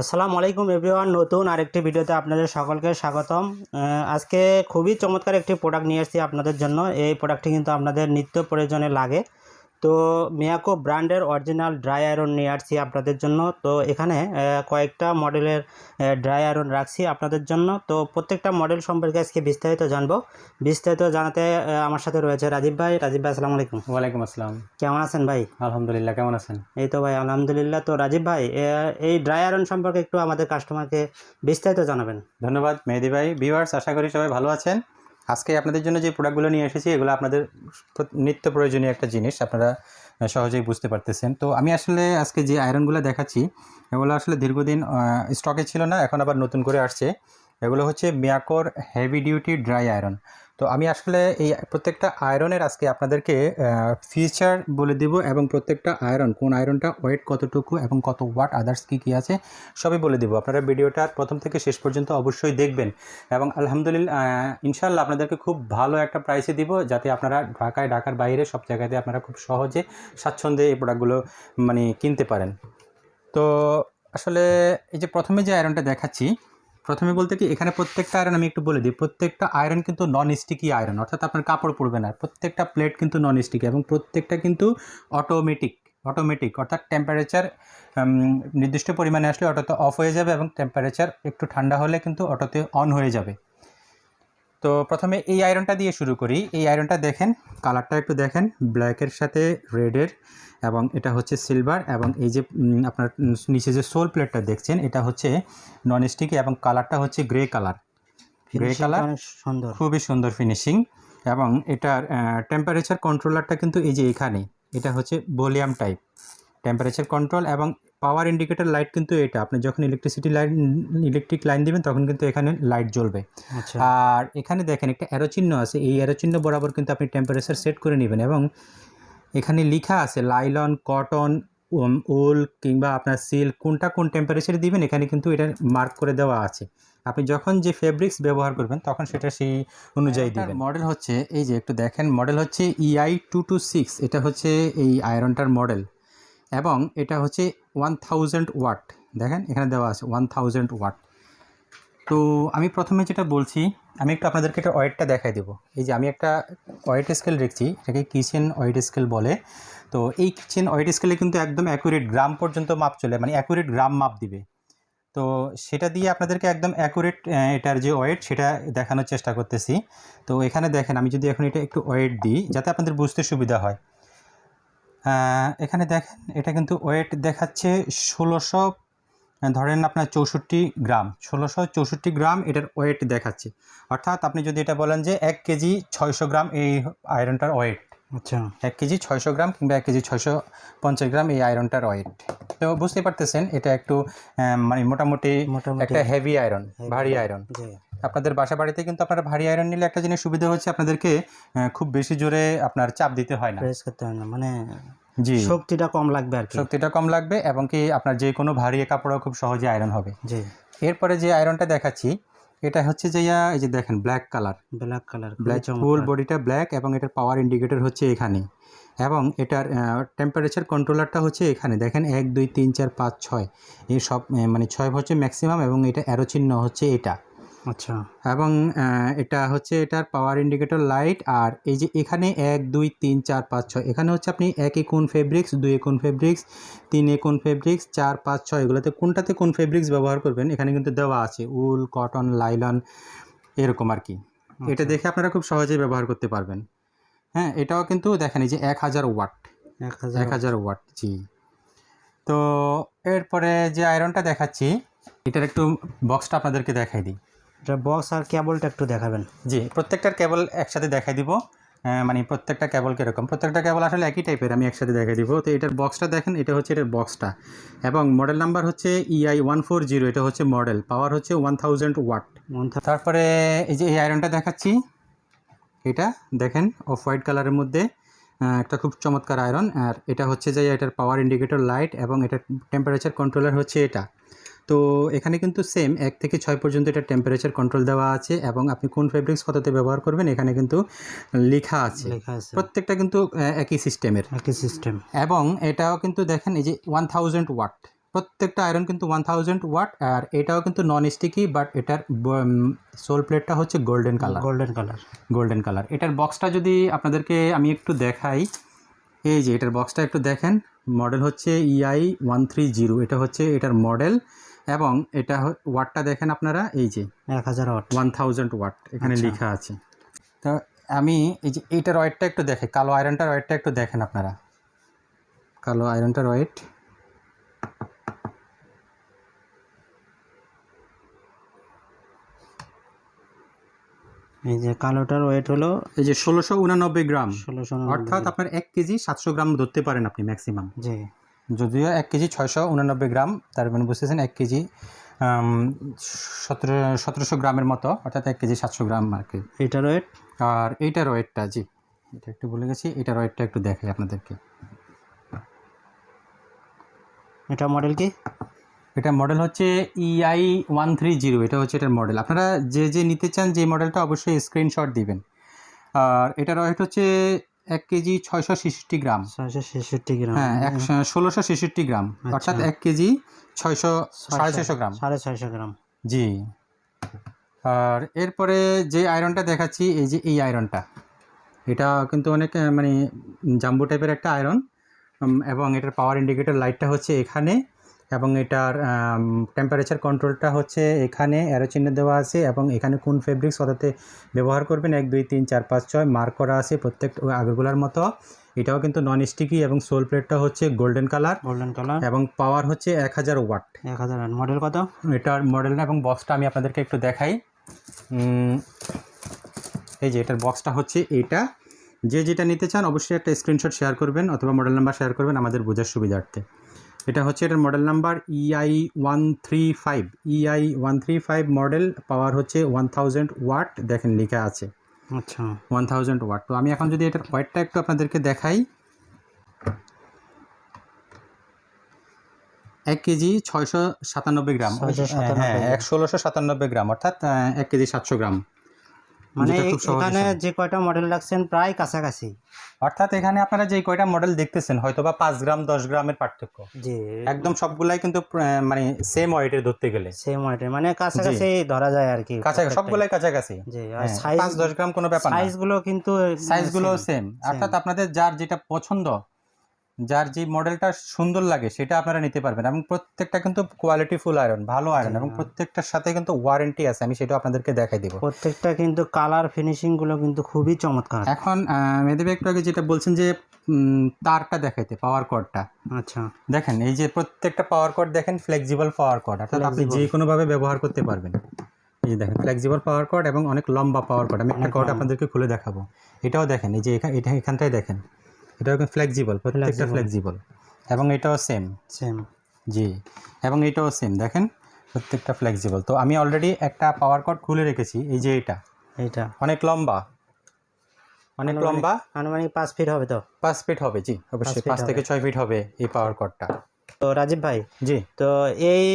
আসসালামু আলাইকুম এভরিওয়ান, নতুন আরেকটি ভিডিওতে আপনাদের সকলকে স্বাগতম। আজকে খুবই চমৎকার একটি প্রোডাক্ট নিয়ে এসেছি আপনাদের জন্য। এই প্রোডাক্টটি কিন্তু আপনাদের নিত্য প্রয়োজনে লাগে। তো মিয়াকো ব্র্যান্ডের অরিজিনাল ড্রাই আয়রন নিয়ে আসছি আপনাদের জন্য। তো এখানে কয়েকটা মডেলের ড্রাই আয়রন রাখছি আপনাদের জন্য। তো প্রত্যেকটা মডেল সম্পর্কে আজকে বিস্তারিত জানব। বিস্তারিত জানাতে আমার সাথে রয়েছে রাজীব ভাই। রাজীব ভাই আসসালামু আলাইকুম। ওয়ালাইকুম আসসালাম। কেমন আছেন ভাই? আলহামদুলিল্লাহ কেমন আছেন? এই তো ভাই আলহামদুলিল্লাহ। তো রাজীব ভাই এই ড্রাই আয়রন সম্পর্কে একটু আমাদের কাস্টমারকে বিস্তারিত জানাবেন। ধন্যবাদ মেহেদি ভাই। ভিউয়ার্স আশা করি সবাই ভালো আছেন। আজকে আপনাদের জন্য যে প্রোডাক্টগুলো নিয়ে এসেছি, এগুলো আপনাদের নিত্য প্রয়োজনীয় একটা জিনিস, আপনারা সহজেই বুঝতে পারতেছেন। তো আমি আসলে আজকে যে আয়রনগুলো দেখাচ্ছি, এগুলো আসলে দীর্ঘদিন স্টকে ছিল না, এখন আবার নতুন করে আসছে। এগুলো হচ্ছে মিয়াকোর হেভি ডিউটি ড্রাই আয়রন তো আমি আসলে এই প্রত্যেকটা আয়রনের আজকে আপনাদেরকে ফিচার বলে দেব এবং প্রত্যেকটা আয়রন কোন আয়রনটা ওয়েট কতটুকু এবং কত ওয়াট আদার্স কী কী আছে, সবই বলে দেবো। আপনারা ভিডিওটা প্রথম থেকে শেষ পর্যন্ত অবশ্যই দেখবেন এবং আলহামদুলিল্লাহ ইনশাল্লাহ আপনাদেরকে খুব ভালো একটা প্রাইসে দিব যাতে আপনারা ঢাকায়, ঢাকার বাইরে সব জায়গাতে আপনারা খুব সহজে স্বাচ্ছন্দ্যে এই প্রোডাক্টগুলো মানে কিনতে পারেন। তো আসলে এই যে প্রথমে যে আয়রনটা দেখাচ্ছি প্রথমে বলতে কি, এখানে প্রত্যেকটা আয়রন আমি একটু বলে দিই, প্রত্যেকটা আয়রন কিন্তু নন স্টিকি আয়রন অর্থাৎ আপনার কাপড় পড়বে না। প্রত্যেকটা প্লেট কিন্তু নন স্টিকি এবং প্রত্যেকটা কিন্তু অটোমেটিক অটোমেটিক অর্থাৎ টেম্পারেচার নির্দিষ্ট পরিমাণে আসলে অটোতে অফ হয়ে যাবে এবং টেম্পারেচার একটু ঠান্ডা হলে কিন্তু অটোতে অন হয়ে যাবে। তো প্রথমে এই আয়রনটা দিয়ে শুরু করি। এই আয়রনটা দেখেন কালারটা একটু দেখেন ব্ল্যাকের সাথে রেডের এবং এটা হচ্ছে সিলভার এবং এই যে আপনার নিচে যে সোল প্লেটটা দেখছেন এটা হচ্ছে নন স্টিকি এবং কালারটা হচ্ছে গ্রে কালার গ্রে কালার সুন্দর। খুবই সুন্দর ফিনিশিং এবং এটার টেম্পারেচার কন্ট্রোলারটা কিন্তু এই যে এখানে এটা হচ্ছে ভলিউম টাইপ টেম্পারেচার কন্ট্রোল এবং পাওয়ার ইন্ডিকেটার লাইট কিন্তু এটা। আপনি যখন ইলেকট্রিসিটি লাইন ইলেকট্রিক লাইন দিবেন তখন কিন্তু এখানে লাইট জ্বলবে। আচ্ছা। আর এখানে দেখেন একটা অ্যারো চিহ্ন আছে। এই অ্যারো চিহ্ন বরাবর কিন্তু আপনি টেম্পারেচার সেট করে নেবেন এবং এখানে লেখা আছে লাইলন কটন উল কিংবা আপনার সিল্ক কোনটা কোন টেম্পারেচারে দিবেন এখানে কিন্তু এটা মার্ক করে দেওয়া আছে। আপনি যখন যে ফেব্রিক্স ব্যবহার করবেন তখন সেটা সেই অনুযায়ী দেবেন। মডেল হচ্ছে এই যে একটু দেখেন মডেল হচ্ছে ইআই টু টু সিক্স এটা হচ্ছে এই আয়রনটার মডেল এবং এটা হচ্ছে ওয়ান থাউজেন্ড ওয়াট দেখেন, এখানে দেওয়া আছে ওয়ান থাউজেন্ড ওয়াট তো আমি প্রথমে যেটা বলছি, আমি একটু আপনাদেরকে একটা ওয়েটটা দেখাই দেবো। এই যে আমি একটা ওয়েট স্কেল রেখেছি, এটাকে কিচেন ওয়েট স্কেল বলে। তো এই কিচেন ওয়েট স্কেলে কিন্তু একদম অ্যাকুরেট গ্রাম পর্যন্ত মাপ চলে মানে অ্যাকুরেট গ্রাম মাপ দিবে। তো সেটা দিয়ে আপনাদেরকে একদম অ্যাকুরেট এটার যে ওয়েট সেটা দেখানোর চেষ্টা করতেছি। তো এখানে দেখেন, আমি যদি এখন এটা একটু ওয়েট দিই, যাতে আপনাদের বুঝতে সুবিধা হয়। এখানে দেখেন এটা কিন্তু ওয়েট দেখাচ্ছে ষোলোশো ধরেন আপনার চৌষট্টি গ্রাম। ষোলোশো চৌষট্টি গ্রাম এটার ওয়েট দেখাচ্ছে। অর্থাৎ আপনি যদি এটা বলেন যে এক কেজি ছয়শো গ্রাম এই আয়রনটার ওয়েট আচ্ছা। এক কেজি ছয়শো গ্রাম কিংবা এক কেজি ছয়শো পঞ্চাশ গ্রাম এই আয়রনটার ওয়েট তো বুঝতে পারতেছেন এটা একটু মানে মোটামুটি একটা হেভি আয়রন ভারী আয়রন আপনাদের বাসা বাড়িতে কিন্তু আপনারা ভারী আয়রন নিলে একটা জিনিস সুবিধা হচ্ছে আপনাদেরকে খুব বেশি জোরে আপনার চাপ দিতে হয় না। প্রেস করতে হয় না মানে জি। শক্তিটা কম লাগবে আর কি। শক্তিটা কম লাগবে এবং কি আপনার যে কোনো ভারী কাপড়ও খুব সহজে আয়রন হবে। জি। এরপরে যে আয়রনটা দেখাচ্ছি এটা হচ্ছে যে ইয়া এই যে দেখেন black colour black colour black full বডিটা ব্ল্যাক এবং এটার পাওয়ার ইন্ডিকেটর হচ্ছে এখানে। এবং এটার টেম্পারেচার কন্ট্রোলারটা হচ্ছে এখানে। দেখেন এক দুই তিন চার পাঁচ ছয়। এই সব মানে ছয় হচ্ছে ম্যাক্সিমাম এবং এটা অ্যারো চিহ্ন হচ্ছে এটা। আচ্ছা। এবং এটা হচ্ছে এটার পাওয়ার ইন্ডিকেটর লাইট আর এই যে এখানে এক দুই তিন চার পাঁচ ছয় এখানে হচ্ছে আপনি এক কোন ফেব্রিক্স দুই কোন ফেব্রিক্স তিন কোন ফেব্রিক্স চার পাঁচ ছয় এগুলোতে কোনটাতে কোন ফেব্রিক্স ব্যবহার করবেন এখানে কিন্তু দেওয়া আছে উল কটন লাইলন এরকম আর কি। এটা দেখে আপনারা খুব সহজেই ব্যবহার করতে পারবেন। হ্যাঁ এটাও কিন্তু দেখেন এই যে এক হাজার ওয়াট। এক হাজার এক হাজার ওয়াট। জি। তো এরপরে যে আয়রনটা দেখাচ্ছি এটার একটু বক্সটা আপনাদেরকে দেখাই দিই। এটা বক্স আর কেবলটা একটু দেখাবেন। জি প্রত্যেকটার কেবল একসাথে দেখাই দিব। মানে প্রত্যেকটা কেবল কীরকম? প্রত্যেকটা কেবল আসলে একই টাইপের আমি একসাথে দেখাই দিব। তো এটার বক্সটা দেখেন এটা হচ্ছে এটার বক্সটা এবং মডেল নাম্বার হচ্ছে ইআই ওয়ান ফোর জিরো এটা হচ্ছে মডেল পাওয়ার হচ্ছে ওয়ান থাউজেন্ড ওয়াট তারপরে এই যে এই আয়রনটা দেখাচ্ছি এটা দেখেন অফ হোয়াইট কালারের মধ্যে একটা খুব চমৎকার আয়রন আর এটা হচ্ছে যে এটার পাওয়ার ইন্ডিকেটর লাইট এবং এটার টেম্পারেচার কন্ট্রোলার হচ্ছে এটা। তো এখানে কিন্তু সেম এক থেকে ছয় পর্যন্ত এটা টেম্পারেচার কন্ট্রোল দেওয়া আছে এবং আপনি কোন ফেব্রিক্স কততে ব্যবহার করবেন এখানে কিন্তু লেখা আছে। প্রত্যেকটা কিন্তু একই সিস্টেমের একই সিস্টেম এবং এটাও কিন্তু দেখেন এই যে ওয়ান থাউজেন্ড ওয়াট প্রত্যেকটা আয়রন কিন্তু ওয়ান থাউজেন্ড ওয়াট আর এটাও কিন্তু নন স্টিকি বাট এটার সোল প্লেটটা হচ্ছে golden colour golden colour golden colour এটার বক্সটা যদি আপনাদেরকে আমি একটু দেখাই এই যে এটার বক্সটা একটু দেখেন মডেল হচ্ছে ইআই ওয়ান থ্রি জিরো এটা হচ্ছে এটার মডেল এবং এটা ওয়াটটা দেখেন আপনারা এই যে এক হাজার ওয়াট। ওয়ান থাউজেন্ড ওয়াট এখানে আচ্ছা। লেখা আছে। তো আমি এই যে এইটার ওয়েটটা একটু দেখে কালো আয়রনটার ওয়েটটা একটু দেখেন আপনারা। কালো আয়রনটার ওয়েট এই যে কালোটার ওয়েট হলো এই যে ষোলোশো উনানব্বই গ্রাম। ষোলোশো অর্থাৎ আপনার এক কেজি সাতশো গ্রাম ধরতে পারেন আপনি ম্যাক্সিমাম। জি। যদিও এক কেজি ছয়শো উনানব্বই গ্রাম তার মানে বুঝতেছেন এক কেজি সতেরো সতেরোশো গ্রামের মতো অর্থাৎ এক কেজি সাতশো গ্রাম আর কি। এটার ওয়েট আর এইটার ওয়েটটা জি। এটা একটু বলে গেছি এটার ওয়েটটা একটু দেখাই আপনাদেরকে। এটা মডেল কি? এটা মডেল হচ্ছে ইআই ওয়ান থ্রি জিরো এটা হচ্ছে এটার মডেল আপনারা যে যে নিতে চান যে মডেলটা অবশ্যই স্ক্রিনশট দিবেন। আর এটার ওয়েট হচ্ছে এক কেজি ছয়শো ছেষট্টি গ্রাম। ছয়শো ছেষট্টি গ্রাম। হ্যাঁ এক ষোলোশো ছেষট্টি গ্রাম। অর্থাৎ এক কেজি ছয়শো সাড়ে ছয়শো গ্রাম। সাড়ে ছয়শো গ্রাম। জি। আর এরপরে যে আয়রনটা দেখাচ্ছি এই যে এই আয়রনটা এটা কিন্তু অনেক মানে জাম্বু টাইপের একটা আয়রন এবং এটার পাওয়ার ইন্ডিকেটর লাইটটা হচ্ছে এখানে। এবং এটার টেম্পারেচার কন্ট্রোলটা হচ্ছে এখানে অ্যারো চিহ্ন দেওয়া আছে এবং এখানে কোন ফেব্রিক্স কততে ব্যবহার করবেন? এক দুই তিন চার পাঁচ ছয় মার্ক করা আছে প্রত্যেক আগেরগুলোর মতো। এটাও কিন্তু নন স্টিকি এবং সোল প্লেটটা হচ্ছে গোল্ডেন কালার গোল্ডেন কালার এবং পাওয়ার হচ্ছে এক হাজার ওয়াট এক হাজার মডেল কত? এটার মডেল এবং বক্সটা আমি আপনাদেরকে একটু দেখাই। এই যে এটার বক্সটা হচ্ছে এইটা। যে যেটা নিতে চান অবশ্যই একটা স্ক্রিনশট শেয়ার করবেন অথবা মডেল নাম্বার শেয়ার করবেন আমাদের বোঝার সুবিধার্থে। এটা হচ্ছে এটার model number EI one three five EI one three five model power হচ্ছে ওয়ান থাউজেন্ড ওয়াট দেখেন লেখা আছে। আচ্ছা। ওয়ান থাউজেন্ড ওয়াট তো আমি এখন যদি এটার ওয়েটটা একটু আপনাদেরকে দেখাই এক কেজি ছয়শো সাতানব্বই গ্রাম। 697 হ্যাঁ এক ষোলোশো সাতানব্বই গ্রাম অর্থাৎ এক কেজি সাতশো গ্রাম। মানে এখানে যে কয়টা মডেল রাখছেন প্রায় কাছাকাছি। অর্থাৎ এখানে আপনারা যে কয়টা মডেল দেখতেছেন হয়তো বা পাঁচ গ্রাম দশ গ্রামের পার্থক্য। জি। একদম সবগুলাই কিন্তু মানে সেম ওয়েটের ধরতে গেলে। সেম ওয়েটের মানে কাছাকাছি ধরা যায় আর কি কাছাকাছি সবগুলাই কাছাকাছি। জি আর হ্যাঁ, সাইজ পাঁচ দশ গ্রাম কোনো ব্যাপার না। সাইজগুলো কিন্তু সাইজগুলো same। সেম অর্থাৎ আপনাদের যার যেটা পছন্দ যার যে মডেলটা সুন্দর লাগে সেটা আপনারা নিতে পারবেন এবং প্রত্যেকটা কিন্তু কোয়ালিটি ফুল আয়রন ভালো আয়রন এবং প্রত্যেকটার সাথে কিন্তু ওয়ারেন্টি আছে আমি সেটা আপনাদেরকে দেখাই দিব। প্রত্যেকটা কিন্তু কালার ফিনিশিংগুলো কিন্তু খুবই চমৎকার। এখন মেয়েদেবী একটু আগে যেটা বলছেন যে তারটা দেখাইতে পাওয়ার কর্ডটা আচ্ছা। দেখেন এই যে প্রত্যেকটা পাওয়ার কর্ড দেখেন ফ্লেক্সিবল পাওয়ার কর্ড অর্থাৎ আপনি যে কোনোভাবে ব্যবহার করতে পারবেন। এই দেখেন ফ্লেক্সিবল পাওয়ার কর্ড এবং অনেক লম্বা পাওয়ার কর্ড আমি একটা কর্ড আপনাদেরকে খুলে দেখাবো। এটাও দেখেন এই যে এটা এখানটায় দেখেন। এটাও কিন্তু ফ্লেক্সিবল প্রত্যেকটা ফ্লেক্সিবল এবং এটাও সেম সেম জি এবং এটাও সেম দেখেন প্রত্যেকটা ফ্লেক্সিবল তো আমি অলরেডি একটা পাওয়ার কর্ড খুলে রেখেছি এই যে এটা। এইটা। অনেক লম্বা। অনেক লম্বা। আনুমানিক পাঁচ ফিট হবে তো? পাঁচ ফিট হবে জি অবশ্যই। পাঁচ থেকে ছয় ফিট হবে এই পাওয়ার কর্ডটা তো রাজীব ভাই জি। তো এই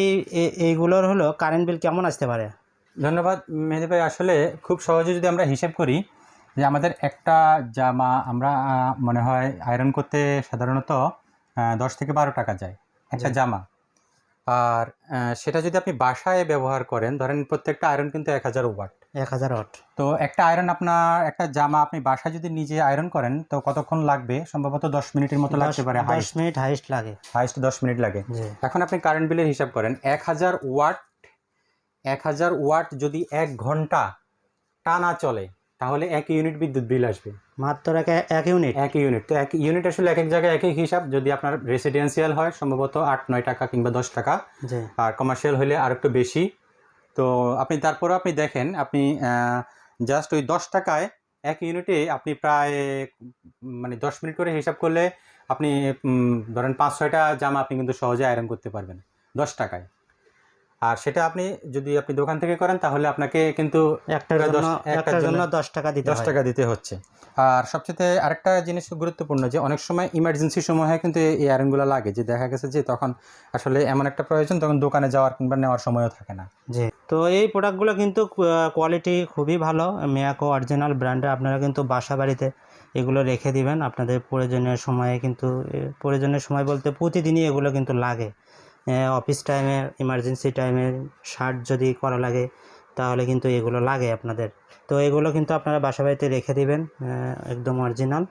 এইগুলোর হলো কারেন্ট বিল কেমন আসতে পারে? ধন্যবাদ মেহেদি ভাই। আসলে খুব সহজে যদি আমরা হিসেব করি যে আমাদের একটা জামা আমরা মনে হয় আয়রন করতে সাধারণত দশ থেকে বারো টাকা যায় একটা জামা। আর সেটা যদি আপনি বাসায় ব্যবহার করেন ধরেন প্রত্যেকটা আয়রন কিন্তু এক হাজার ওয়াট। এক হাজার ওয়াট। তো একটা আয়রন আপনার একটা জামা আপনি বাসায় যদি নিজে আয়রন করেন তো কতক্ষণ লাগবে? সম্ভবত দশ মিনিটের মতো লাগতে পারে দশ মিনিট হাইস্ট লাগে। হাইস্ট দশ মিনিট লাগে। এখন আপনি কারেন্ট বিলের হিসাব করেন এক হাজার ওয়াট এক হাজার ওয়াট যদি এক ঘণ্টা টানা চলে তাহলে এক ইউনিট বিদ্যুৎ বিল আসবে। মাত্র এক এক ইউনিট এক ইউনিট তো এক ইউনিট আসলে এক এক জায়গায় এক এক হিসাব। যদি আপনার রেসিডেন্সিয়াল হয় সম্ভবত আট নয় টাকা কিংবা দশ টাকা। আর কমার্শিয়াল হলে আর একটু বেশি। তো আপনি তারপরে আপনি দেখেন আপনি জাস্ট ওই দশ টাকায় এক ইউনিটে আপনি প্রায় মানে দশ মিনিট করে হিসাব করলে আপনি ধরেন পাঁচ ছয়টা জামা আপনি কিন্তু সহজে আয়রন করতে পারবেন। দশ টাকায়। আর সেটা আপনি যদি আপনি দোকান থেকে করেন তাহলে আপনাকে কিন্তু একটার জন্য দশ- একটার একটার জন্য জন্য দশ টাকা দিতে দশ টাকা দিতে হচ্ছে। আর সবচেয়ে আরেকটা জিনিস গুরুত্বপূর্ণ যে অনেক সময় ইমার্জেন্সি সময়ে কিন্তু এই আয়রনগুলো লাগে যে দেখা গেছে যে তখন আসলে এমন একটা প্রয়োজন তখন দোকানে যাওয়ার কিংবা নেওয়ার সময়ও থাকে না। জি। তো এই প্রোডাক্টগুলো কিন্তু কোয়ালিটি খুবই ভালো। মিয়াকো অরিজিনাল ব্র্যান্ডে আপনারা কিন্তু বাসা বাড়িতে এগুলো রেখে দিবেন। আপনাদের প্রয়োজনীয় সময়ে কিন্তু প্রয়োজনীয় সময় বলতে প্রতিদিনই এগুলো কিন্তু লাগে। অফিস টাইমে ইমার্জেন্সি টাইমে শার্ট যদি করা লাগে তাহলে কিন্তু এগুলো লাগে আপনাদের। তো এগুলো কিন্তু আপনারা বাসা বাড়িতে রেখে দিবেন একদম অরিজিনাল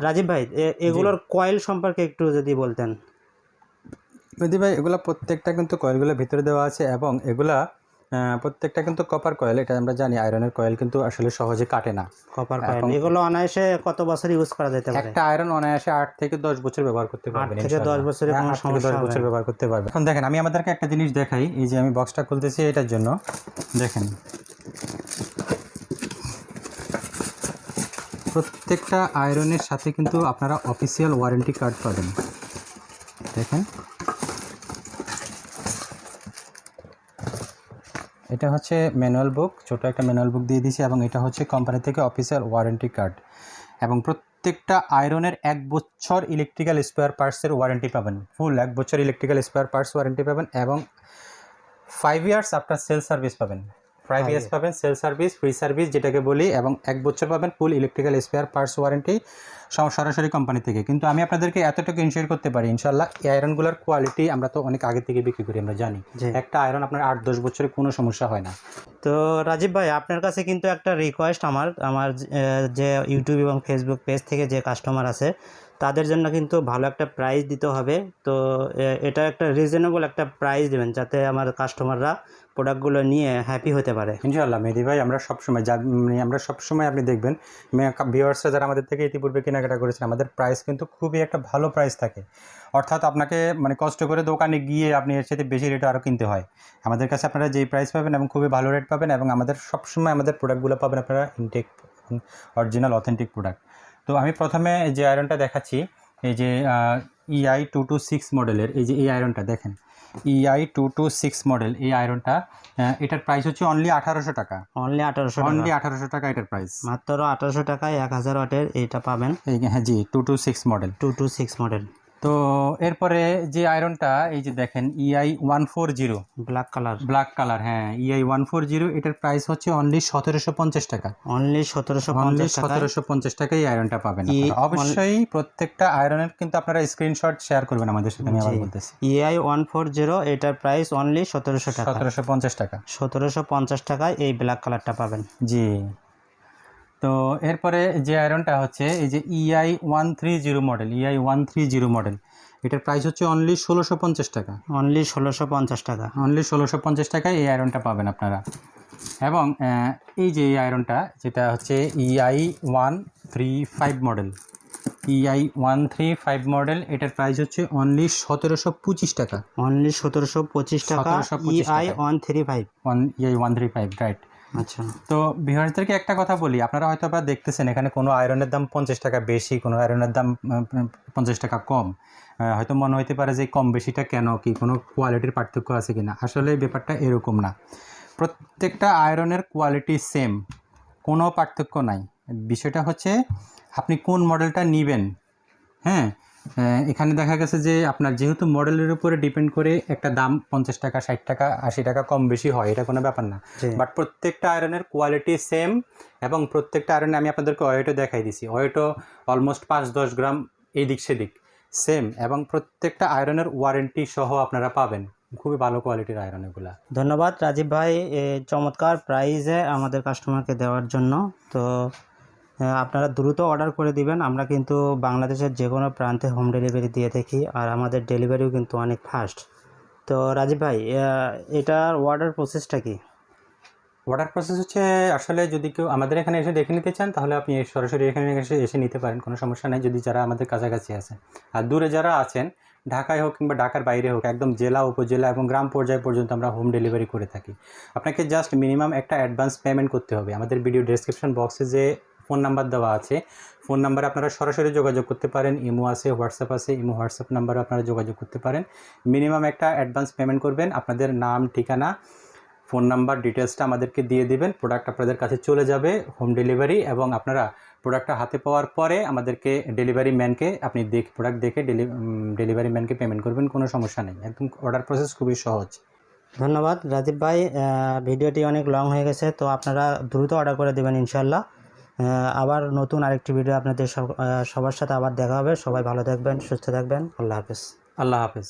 রাজীব ভাই এ- এগুলোর কয়েল সম্পর্কে একটু যদি বলতেন। প্রদীপ ভাই এগুলো প্রত্যেকটা কিন্তু কয়েলগুলো ভিতরে দেওয়া আছে এবং এগুলা প্রত্যেকটা কিন্তু কপার কয়েল এটা আমরা জানি আয়রনের কয়েল কিন্তু আসলে সহজে কাটে না। কপার কয়েল এগুলো অনায়াসে কত বছর ইউজ করা যেতে পারে? একটা আয়রন অনায়াসে আট থেকে দশ বছর ব্যবহার করতে পারবেন থেকে। 10 বছরে হ্যাঁ, কোনো আট সমস্যা দশ বছর ব্যবহার করতে পারবে এখন দেখেন আমি আমাদেরকে একটা জিনিস দেখাই এই যে আমি বক্সটা খুলতেছি এটার জন্য। দেখেন। প্রত্যেকটা আয়রনের সাথে কিন্তু আপনারা অফিসিয়াল ওয়ারেন্টি কার্ড পাবেন। দেখেন। এটা হচ্ছে ম্যানুয়াল বুক, ছোট একটা ম্যানুয়াল বুক দিয়ে দিয়েছি এবং এটা হচ্ছে কোম্পানি থেকে অফিসিয়াল ওয়ারেন্টি কার্ড। এবং প্রত্যেকটা আয়রনের এক বছর ইলেকট্রিক্যাল স্পেয়ার পার্টসের ওয়ারেন্টি পাবেন। ফুল এক বছর ইলেকট্রিক্যাল স্পেয়ার পার্টস ওয়ারেন্টি পাবেন এবং ফাইভ ইয়ার্স আপনার সেল সার্ভিস পাবেন। Five ইয়ার্স পাবেন সেল সার্ভিস ফ্রি সার্ভিস যেটাকে বলি এবং এক বছর পাবেন full electrical spare parts warranty সরাসরি কোম্পানি থেকে। কিন্তু আমি আপনাদেরকে এতটুকু ইনশিওর করতে পারি ইনশাল্লাহ এই আয়রনগুলোর কোয়ালিটি আমরা তো অনেক আগে থেকে বিক্রি করি আমরা জানি। একটা আয়রন আপনার আট দশ বছরে কোনো সমস্যা হয় না। তো রাজীব ভাই আপনার কাছে কিন্তু একটা রিকোয়েস্ট আমার আমার যে- ইউটিউব এবং ফেসবুক পেজ থেকে যে কাস্টমার আছে তাদের জন্য কিন্তু ভালো একটা প্রাইস দিতে হবে। তো এটা একটা রিজনেবল একটা প্রাইস দেবেন যাতে আমার কাস্টমাররা প্রোডাক্টগুলো নিয়ে হ্যাপি হতে পারে। ইনশাআল্লাহ মেহেদি ভাই, আমরা সবসময় যা মানে আমরা সবসময় আপনি দেখবেন ভিউয়ার্সরা যারা আমাদের থেকে ইতিপূর্বে কেনাকাটা করেছেন, আমাদের প্রাইস কিন্তু খুবই একটা ভালো প্রাইস থাকে। অর্থাৎ আপনাকে মানে কষ্ট করে দোকানে গিয়ে আপনি এর সাথে বেশি রেটে আরও কিনতে হয়। আমাদের কাছে আপনারা যেই প্রাইস পাবেন এবং খুবই ভালো রেট পাবেন এবং আমাদের সবসময় আমাদের প্রোডাক্টগুলো পাবেন আপনারা ইনটেক অরিজিনাল অথেন্টিক প্রোডাক্ট তো আমি প্রথমে যে আয়রনটা দেখাচ্ছি, এই যে ইআই টু টু সিক্স মডেলের এই যে এই আয়রনটা দেখেন। EI two two six model এই আয়রনটা এটার প্রাইস হচ্ছে অনলি আঠারোশো টাকা। অনলি আঠারোশো অনলি আঠারোশো টাকা এটার প্রাইস মাত্র আঠারোশো টাকায় এক হাজার ওয়াটের এটা পাবেন। হ্যাঁ জি two two six model two two six model তো এরপরে যে আয়রনটা এই যে দেখেন EI one four zero black colour black colour হ্যাঁ ইআই ওয়ান ফোর জিরো এটার প্রাইস হচ্ছে অনলি সতেরোশো পঞ্চাশ টাকা। অনলি সতেরোশো অনলি সতেরোশো পঞ্চাশ টাকায় এই আয়রনটা পাবেন অবশ্যই প্রত্যেকটা আয়রনের কিন্তু আপনারা স্ক্রিনশট শেয়ার করবেন আমাদের সাথে আমি আবার বলতেছি। ইআই ওয়ান ফোর জিরো এটার প্রাইস অনলি সতেরোশো টাকা। সতেরোশো পঞ্চাশ টাকা। সতেরোশো পঞ্চাশ টাকায় এই ব্ল্যাক কালারটা পাবেন। জি। তো এরপরে যে আয়রনটা হচ্ছে এই যে EI one three zero model EI one three zero model এটার প্রাইস হচ্ছে অনলি ষোলোশো পঞ্চাশ টাকা। অনলি ষোলোশো পঞ্চাশ টাকা। অনলি ষোলোশো পঞ্চাশ টাকায় এই আয়রনটা পাবেন আপনারা। এবং এই যে এই আয়রনটা যেটা হচ্ছে EI one three five model EI one three five model এটার প্রাইস হচ্ছে অনলি সতেরোশো পঁচিশ টাকা। অনলি সতেরোশো পঁচিশ টাকা 1725 EI. One three five one EI one three five right আচ্ছা। তো বিহারিদেরকে একটা কথা বলি, আপনারা হয়তো বা দেখতেছেন এখানে কোনো আয়রনের দাম পঞ্চাশ টাকা বেশি, কোনো আয়রনের দাম পঞ্চাশ টাকা কম। হয়তো মনে হইতে পারে যে কম বেশিটা কেন, কি কোনো কোয়ালিটির পার্থক্য আছে কি না আসলে ব্যাপারটা এরকম না। প্রত্যেকটা আয়রনের কোয়ালিটি সেম কোনো পার্থক্য নাই। বিষয়টা হচ্ছে, আপনি কোন মডেলটা নেবেন হ্যাঁ? এখানে দেখা গেছে যে আপনার যেহেতু মডেলের উপরে ডিপেন্ড করে একটা দাম পঞ্চাশ টাকা ষাট টাকা আশি টাকা কম বেশি হয় এটা কোনো ব্যাপার না। বাট প্রত্যেকটা আয়রনের কোয়ালিটি সেম এবং প্রত্যেকটা আয়রনে আমি আপনাদেরকে ওয়েটও দেখাই দিছি। ওয়েটও অলমোস্ট পাঁচ দশ গ্রাম এদিক সেদিক সেম এবং প্রত্যেকটা আয়রনের ওয়ারেন্টি সহ আপনারা পাবেন। খুবই ভালো কোয়ালিটির আয়রন এগুলো। ধন্যবাদ। রাজীব ভাই চমৎকার প্রাইজে আমাদের কাস্টমারকে দেওয়ার জন্য। তো আপনারা দ্রুত অর্ডার করে দিবেন। আমরা কিন্তু বাংলাদেশের যে কোনো প্রান্তে হোম ডেলিভারি দিয়ে থাকি আর আমাদের ডেলিভারিও কিন্তু অনেক ফাস্ট তো রাজীব ভাই এটার অর্ডার প্রসেসটা কি? অর্ডার প্রসেস হচ্ছে, আসলে যদি কেউ আমাদের এখানে এসে দেখে নিতে চান, তাহলে আপনি সরাসরি এখানে এসে এসে নিতে পারেন, কোনো সমস্যা নেই। যদি যারা আমাদের কাছাকাছি আছেন, আর দূরে যারা আছেন, ঢাকায় হোক কিংবা ঢাকার বাইরে হোক, একদম জেলা, উপজেলা এবং গ্রাম পর্যায় পর্যন্ত আমরা হোম ডেলিভারি করে থাকি। আপনাকে জাস্ট মিনিমাম একটা অ্যাডভান্স পেমেন্ট করতে হবে। আমাদের ভিডিও ডেসক্রিপশন বক্সে যে ফোন নাম্বার দেওয়া আছে। ফোন নাম্বারে আপনারা সরাসরি যোগাযোগ করতে পারেন। ইমো আছে, হোয়াটসঅ্যাপ আছে। ইমো হোয়াটসঅ্যাপ নাম্বারে আপনারা যোগাযোগ করতে পারেন। মিনিমাম একটা অ্যাডভান্স পেমেন্ট করবেন। আপনাদের নাম, ঠিকানা, ফোন নাম্বার ডিটেলসটা আমাদেরকে দিয়ে দিবেন। প্রোডাক্ট আপনাদের কাছে চলে যাবে, হোম ডেলিভারি এবং আপনারা প্রোডাক্টটা হাতে পাওয়ার পরে আমাদেরকে ডেলিভারি ম্যানকে, আপনি দেখ, প্রোডাক্ট দেখে ডেলিভারি ম্যানকে পেমেন্ট করবেন। কোনো সমস্যা নেই। একদম অর্ডার প্রসেস খুবই সহজ। ধন্যবাদ। রাজীব ভাই ভিডিওটি অনেক লং হয়ে গেছে, তো আপনারা দ্রুত অর্ডার করে দেবেন ইনশাল্লাহ আবার নতুন আরেকটি ভিডিও আপনাদের সবার সাথে আবার দেখা হবে। সবাই ভালো থাকবেন, সুস্থ থাকবেন। আল্লাহ হাফেজ। আল্লাহ হাফেজ।